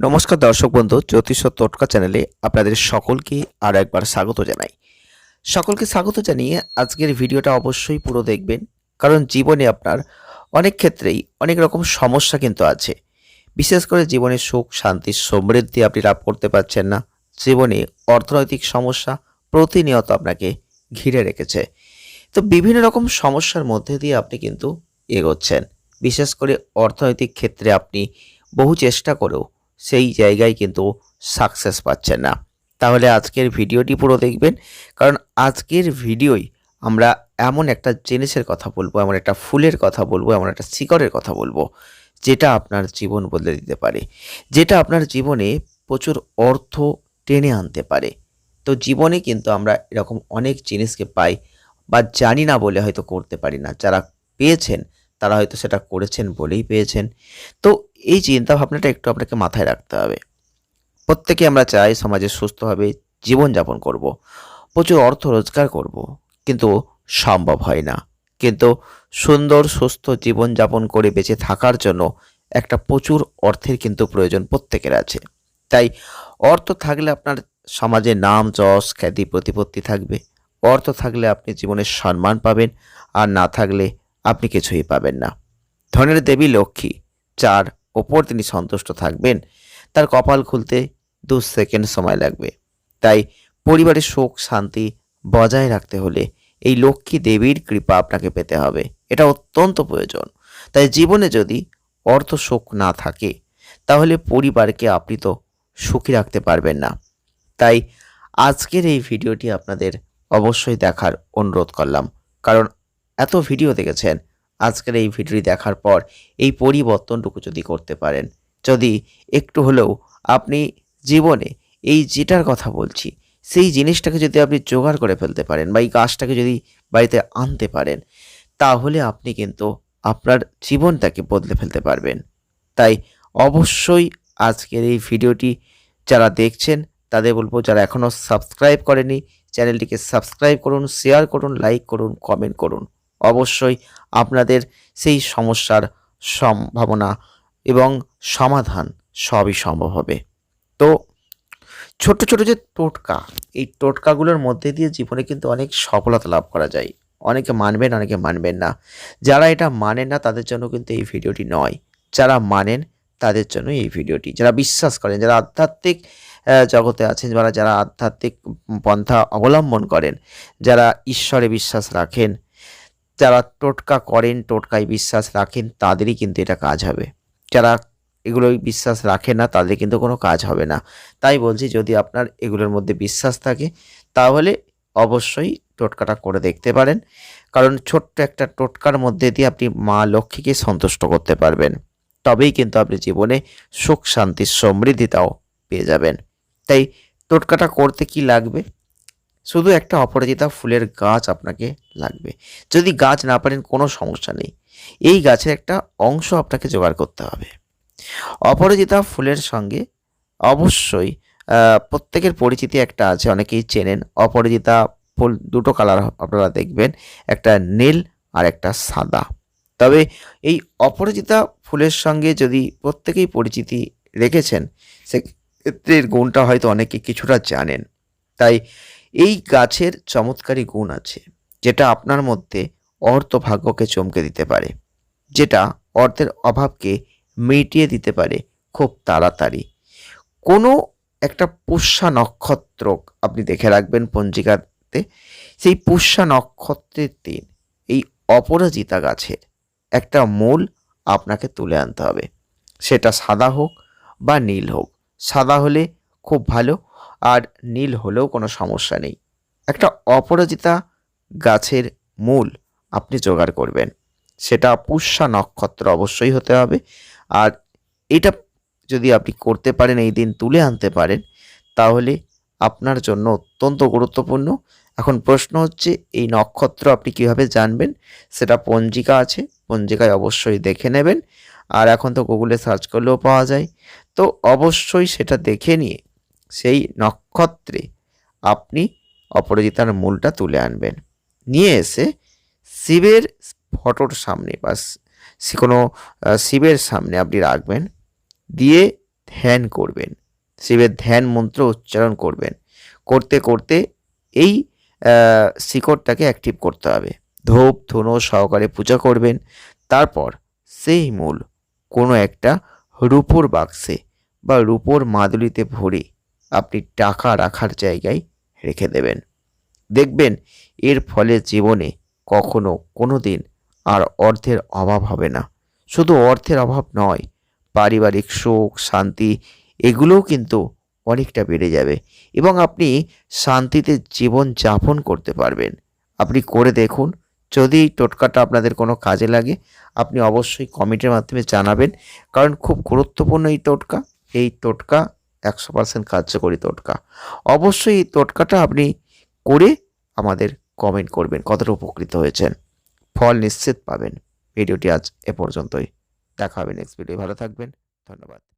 নমস্কার দর্শক বন্ধু, জ্যোতিষ টোটকা চ্যানেলে আপনাদের সকলকে আর একবার স্বাগত জানাই। সকলকে স্বাগত জানিয়ে আজকের ভিডিওটা অবশ্যই পুরো দেখবেন, কারণ জীবনে আপনার অনেক ক্ষেত্রেই অনেক রকম সমস্যা কিন্তু আছে। বিশেষ করে জীবনে সুখ, শান্তি, সমৃদ্ধি আপনি লাভ করতে পারছেন না। জীবনে অর্থনৈতিক সমস্যা প্রতিনিয়ত আপনাকে ঘিরে রেখেছে। তো বিভিন্ন রকম সমস্যার মধ্যে দিয়ে আপনি কিন্তু এগোচ্ছেন। বিশেষ করে অর্থনৈতিক ক্ষেত্রে আপনি বহু চেষ্টা করেও সেই জায়গায় কিন্তু সাকসেস পাচ্ছেন না। তাহলে আজকের ভিডিওটি পুরো দেখবেন, কারণ আজকের ভিডিওই আমরা এমন একটা জিনিসের কথা বলব, এমন একটা ফুলের কথা বলব, এমন একটা শিকড়ের কথা বলব, যেটা আপনার জীবন বদলে দিতে পারে, যেটা আপনার জীবনে প্রচুর অর্থ টেনে আনতে পারে। তো জীবনে কিন্তু আমরা এরকম অনেক জিনিসকে পাই বা জানি না বলে হয়তো করতে পারি না। যারা পেয়েছেন, তারা হয়তো সেটা করেছেন বলেই পেয়েছেন। তো এই চিন্তা ভাবনাটা একটু আপনাকে মাথায় রাখতে হবে। প্রত্যেকে আমরা চাই সমাজে সুস্থভাবে জীবনযাপন করব। প্রচুর অর্থ রোজগার করব। কিন্তু সম্ভব হয় না। কিন্তু সুন্দর, সুস্থ জীবনযাপন করে বেঁচে থাকার জন্য একটা প্রচুর অর্থের কিন্তু প্রয়োজন প্রত্যেকের আছে। তাই অর্থ থাকলে আপনার সমাজে নাম, যশ, খ্যাতি, প্রতিপত্তি থাকবে। অর্থ থাকলে আপনি জীবনে সম্মান পাবেন। আর না থাকলে আপনি কিছুই পাবেন না। ধনের দেবী লক্ষ্মী যার ওপর তিনি সন্তুষ্ট থাকবেন। তার কপাল খুলতে দু সেকেন্ড সময় লাগবে। তাই পরিবারের সুখ, শান্তি বজায় রাখতে হলে এই লক্ষ্মী দেবীর কৃপা আপনাকে পেতে হবে। এটা অত্যন্ত প্রয়োজন। তাই জীবনে যদি অর্থ সুখ না থাকে, তাহলে পরিবারকে আপনি তো সুখী রাখতে পারবেন না। তাই আজকের এই ভিডিওটি আপনাদের অবশ্যই দেখার অনুরোধ করলাম। কারণ এত ভিডিও দেখেছেন আজকের এই ভিডিওটি দেখার পর এই পরিবর্তনটুকু যদি করতে পারেন, যদি একটু হলেও আপনি জীবনে এই যেটার কথা বলছি, সেই জিনিসটাকে যদি আপনি জোগাড় করে ফেলতে পারেন বা এই গাছটাকে যদি বাড়িতে আনতে পারেন, তাহলে আপনি কিন্তু আপনার জীবনটাকে বদলে ফেলতে পারবেন। তাই অবশ্যই আজকের এই ভিডিওটি যারা দেখছেন, তাদের বলব যারা এখনও সাবস্ক্রাইব করেনি চ্যানেলটিকে সাবস্ক্রাইব করুন, শেয়ার করুন, লাইক করুন, কমেন্ট করুন। অবশ্যই আপনাদের সেই সমস্যার সম্ভাবনা এবং সমাধান সবই সম্ভব হবে। তো ছোট ছোট যে টোটকা, এই টোটকাগুলোর মধ্যে দিয়ে জীবনে কিন্তু অনেক সফলতা লাভ করা যায়। অনেকে মানবেন অনেকে মানবেন না। যারা এটা মানেন না, তাদের জন্য কিন্তু এই ভিডিওটি নয়। যারা মানেন, তাদের জন্য এই ভিডিওটি। যারা বিশ্বাস করেন, যারা আধ্যাত্মিক জগতে আছেন যারা যারা আধ্যাত্মিক পন্থা অবলম্বন করেন, যারা ঈশ্বরে বিশ্বাস রাখেন যারা টোটকা করেন, টোটকায় বিশ্বাস রাখেন, তাদেরই কিন্তু এটা কাজ হবে। যারা এগুলোই বিশ্বাস রাখে না, তাদের কিন্তু কোনো কাজ হবে না। তাই বলছি, যদি আপনার এগুলোর মধ্যে বিশ্বাস থাকে, তাহলে অবশ্যই টোটকাটা করে দেখতে পারেন। কারণ ছোট্ট একটা টোটকার মধ্যে দিয়ে আপনি মা লক্ষ্মীকে সন্তুষ্ট করতে পারবেন। তবেই কিন্তু আপনি জীবনে সুখ, শান্তি, সমৃদ্ধিটাও পেয়ে যাবেন। তাই টোটকাটা করতে কি লাগবে? শুধু একটা অপরাজিতা ফুলের গাছ আপনাকে লাগবে। যদি গাছ না পারেন, কোনো সমস্যা নেই। এই গাছের একটা অংশ আপনাকে জোগাড় করতে হবে। অপরাজিতা ফুলের সঙ্গে অবশ্যই প্রত্যেকের পরিচিতি একটা আছে, অনেকেই চেনেন। অপরাজিতা ফুল দুটো কালার আপনারা দেখবেন, একটা নীল আর একটা সাদা। তবে এই অপরাজিতা ফুলের সঙ্গে যদি প্রত্যেকেই পরিচিতি রেখেছেন সেক্ষেত্রে এর গুণটা হয়তো অনেকে কিছুটা জানেন। তাই এই গাছের চমৎকারী গুণ আছে, যেটা আপনার মধ্যে অর্থ ভাগ্যকে চমকে দিতে পারে, যেটা অর্থের অভাবকে মিটিয়ে দিতে পারে খুব তাড়াতাড়ি। কোনো একটা পুষ্যা নক্ষত্র আপনি দেখে রাখবেন পঞ্জিকাতে, সেই পুষ্যা নক্ষত্রের দিন এই অপরাজিতা গাছের একটা মূল আপনাকে তুলে আনতে হবে। সেটা সাদা হোক বা নীল হোক, সাদা হলে খুব ভালো আর নীল হলেও কোনো সমস্যা নেই। একটা অপরাজিতা গাছের মূল আপনি জোগাড় করবেন। সেটা পুষ্যা নক্ষত্র অবশ্যই হতে হবে। আর এটা যদি আপনি করতে পারেন, এই দিন তুলে আনতে পারেন, তাহলে আপনার জন্য অত্যন্ত গুরুত্বপূর্ণ। এখন প্রশ্ন হচ্ছে, এই নক্ষত্র আপনি কীভাবে জানবেন? সেটা পঞ্জিকা আছে, পঞ্জিকায় অবশ্যই দেখে নেবেন। আর এখন তো গুগলে সার্চ করলেও পাওয়া যায়। তো অবশ্যই সেটা দেখে নিয়ে সেই নক্ষত্রে আপনি অপরাজিতার মূলটা তুলে আনবেন। নিয়ে এসে শিবের ফটোর সামনে বা সে কোনো শিবের সামনে আপনি রাখবেন, দিয়ে ধ্যান করবেন। শিবের ধ্যান মন্ত্র উচ্চারণ করবেন। করতে করতে এই শিকড়টাকে অ্যাক্টিভ করতে হবে। ধূপ, ধুনো সহকারে পূজা করবেন। তারপর সেই মূল কোনো একটা রূপোর বাক্সে বা রূপোর মাদুলিতে ভরে আপনি টাকা রাখার জায়গায় রেখে দেবেন। দেখবেন এর ফলে জীবনে কখনো কোনো দিন আর অর্থের অভাব হবে না। শুধু অর্থের অভাব নয়, পারিবারিক সুখ, শান্তি এগুলোও কিন্তু অনেকটা বেড়ে যাবে এবং আপনি শান্তিতে জীবন যাপন করতে পারবেন। আপনি করে দেখুন, যদি এই টোটকাটা আপনাদের কোনো কাজে লাগে, আপনি অবশ্যই কমেন্টের মাধ্যমে জানাবেন। কারণ খুব গুরুত্বপূর্ণ এই টোটকা এই টোটকা একশো পার্সেন্ট কার্যকরী টোটকা। অবশ্যই এই টোটকাটা আপনি করে আমাদের কমেন্ট করবেন, কতটা উপকৃত হয়েছেন। ফল নিশ্চিত পাবেন। ভিডিওটি আজ এ পর্যন্তই। দেখা হবে নেক্সট ভিডিও ভালো থাকবেন। ধন্যবাদ।